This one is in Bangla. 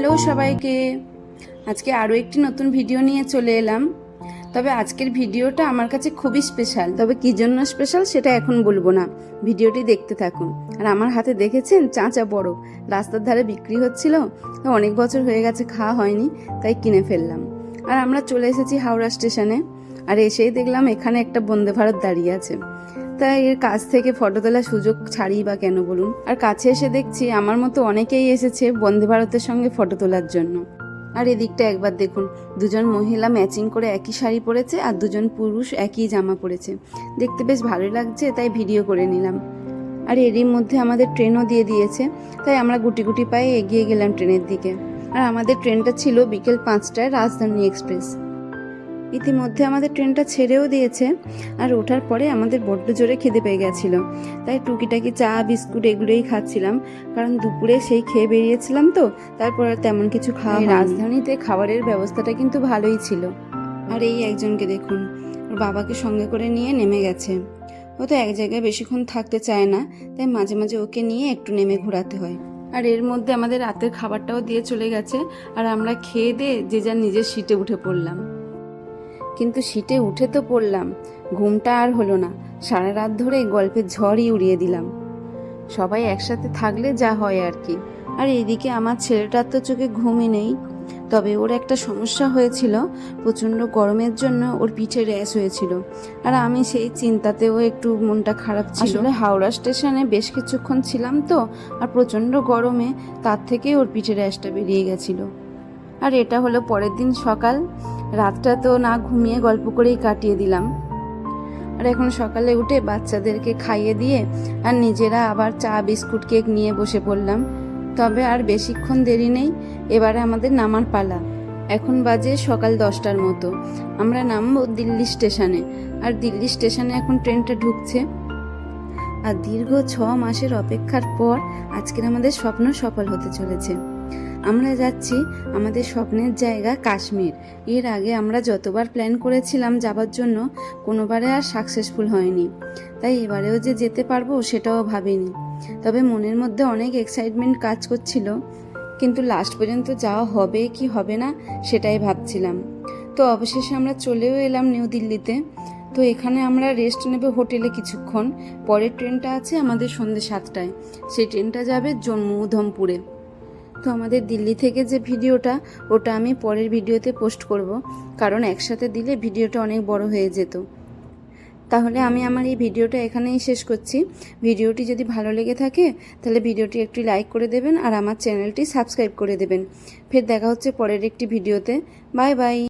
হ্যালো সবাইকে। আজকে আরও একটি নতুন ভিডিও নিয়ে চলে এলাম। তবে আজকের ভিডিওটা আমার কাছে খুবই স্পেশাল। তবে কী জন্য স্পেশাল সেটা এখন বলব না। ভিডিওটি দেখতে থাকুন। আর আমার হাতে দেখেছেন চাঁচা বড়। রাস্তার ধারে বিক্রি হচ্ছিল। অনেক বছর হয়ে গেছে, খাওয়া হয়নি, তাই কিনে ফেললাম। আর আমরা চলে এসেছি হাওড়া স্টেশনে। আর এসেই দেখলাম এখানে একটা বন্দে ভারত দাঁড়িয়ে আছে। তাই এর কাছ থেকে ফটো তোলার সুযোগ ছাড়ি বা কেন বলুন? আর কাছে এসে দেখছি আমার মতো অনেকেই এসেছে বন্দে ভারতের সঙ্গে ফটো তোলার জন্য। আর এদিকটা একবার দেখুন, দুজন মহিলা ম্যাচিং করে একই শাড়ি পরেছে আর দুজন পুরুষ একই জামা পরেছে। দেখতে বেশ ভালোই লাগছে, তাই ভিডিও করে নিলাম। আর এরই মধ্যে আমাদের ট্রেনও দিয়ে দিয়েছে, তাই আমরা গুটি গুটি পায়ে এগিয়ে গেলাম ট্রেনের দিকে। আর আমাদের ট্রেনটা ছিল বিকেল পাঁচটায় রাজধানী এক্সপ্রেস। ইতিমধ্যে আমাদের ট্রেনটা ছেড়েও দিয়েছে আর ওঠার পরে আমাদের বড্ড জোরে খিদে পেয়ে গেছিল। তাই টুকিটাকি চা বিস্কুট এগুলোই খাচ্ছিলাম কারণ দুপুরে সেই খেয়ে বেরিয়েছিলাম তো তারপর আর তেমন কিছু খাওয়া রাজধানীতে খাবারের ব্যবস্থাটা কিন্তু ভালোই ছিল। আর এই একজনকে দেখুন ওর বাবাকে সঙ্গে করে নিয়ে নেমে গেছে। ও তো এক জায়গায় বেশিক্ষণ থাকতে চায় না তাই মাঝে মাঝে ওকে নিয়ে একটু নেমে ঘোরাতে হয়। আর এর মধ্যে আমাদের রাতের খাবারটাও দিয়ে চলে গেছে আর আমরা খেয়ে দিয়ে যে যার নিজের সিটে উঠে পড়লাম। কিন্তু সিটে উঠে তো পড়লাম। ঘুমটা আর হলো না। সারা রাত ধরে গল্পের ঝড়ই উড়িয়ে দিলাম। সবাই একসাথে থাকলে যা হয় আর কি। আর এদিকে আমার ছেলেটার তো চোখে ঘুমই নেই। তবে ওর একটা সমস্যা হয়েছিল। প্রচণ্ড গরমের জন্য ওর পিঠে র্যাশ হয়েছিল। আর আমি সেই চিন্তাতেও একটু মনটা খারাপ ছিল। হাওড়া স্টেশনে বেশ কিছুক্ষণ ছিলাম তো, আর প্রচণ্ড গরমে তার থেকেই ওর পিঠে র্যাশটা বেরিয়ে গেছিল। আর এটা হলো পরের দিন সকাল। রাতটা তো না ঘুমিয়ে গল্প করেই কাটিয়ে দিলাম। আর এখন সকালে উঠে বাচ্চাদেরকে খাইয়ে দিয়ে আর নিজেরা আবার চা, বিস্কুট, কেক নিয়ে বসে পড়লাম। তবে আর বেশিক্ষণ দেরি নেই, এবারে আমাদের নামার পালা। এখন বাজে সকাল দশটার মতো। আমরা নামবো দিল্লি স্টেশনে। আর দিল্লি স্টেশনে এখন ট্রেনটা ঢুকছে। আর দীর্ঘ ছ মাসের অপেক্ষার পর আজকের আমাদের স্বপ্ন সফল হতে চলেছে। আমরা যাচ্ছি আমাদের স্বপ্নের জায়গা কাশ্মীর। এর আগে আমরা যতবার প্ল্যান করেছিলাম যাবার জন্য, কোনোবারে আর সাকসেসফুল হয়নি। তাই এবারেও যে যেতে পারব সেটাও ভাবিনি। তবে মনের মধ্যে অনেক এক্সাইটমেন্ট কাজ করছিল। কিন্তু লাস্ট পর্যন্ত যাওয়া হবে কি হবে না, সেটাই ভাবছিলাম। তো অবশেষে আমরা চলেও এলাম নিউ দিল্লিতে। তো এখানে আমরা রেস্ট নেবে হোটেলে কিছুক্ষণ। পরের ট্রেনটা আছে আমাদের সন্ধ্যে সাতটায়। সেই ট্রেনটা যাবে জম্মু উধমপুরে তো আমাদের দিল্লি থেকে যে ভিডিওটা, ওটা আমি পরের ভিডিওতে পোস্ট করব। কারণ একসাথে দিলে ভিডিওটা অনেক বড় হয়ে যেত। তাহলে আমি আমার এই ভিডিওটা এখানেই শেষ করছি। ভিডিওটি যদি ভালো লেগে থাকে, তাহলে ভিডিওটি একটি লাইক করে দেবেন আর আমার চ্যানেলটি সাবস্ক্রাইব করে দেবেন। ফের দেখা হচ্ছে পরের একটি ভিডিওতে। Bye bye.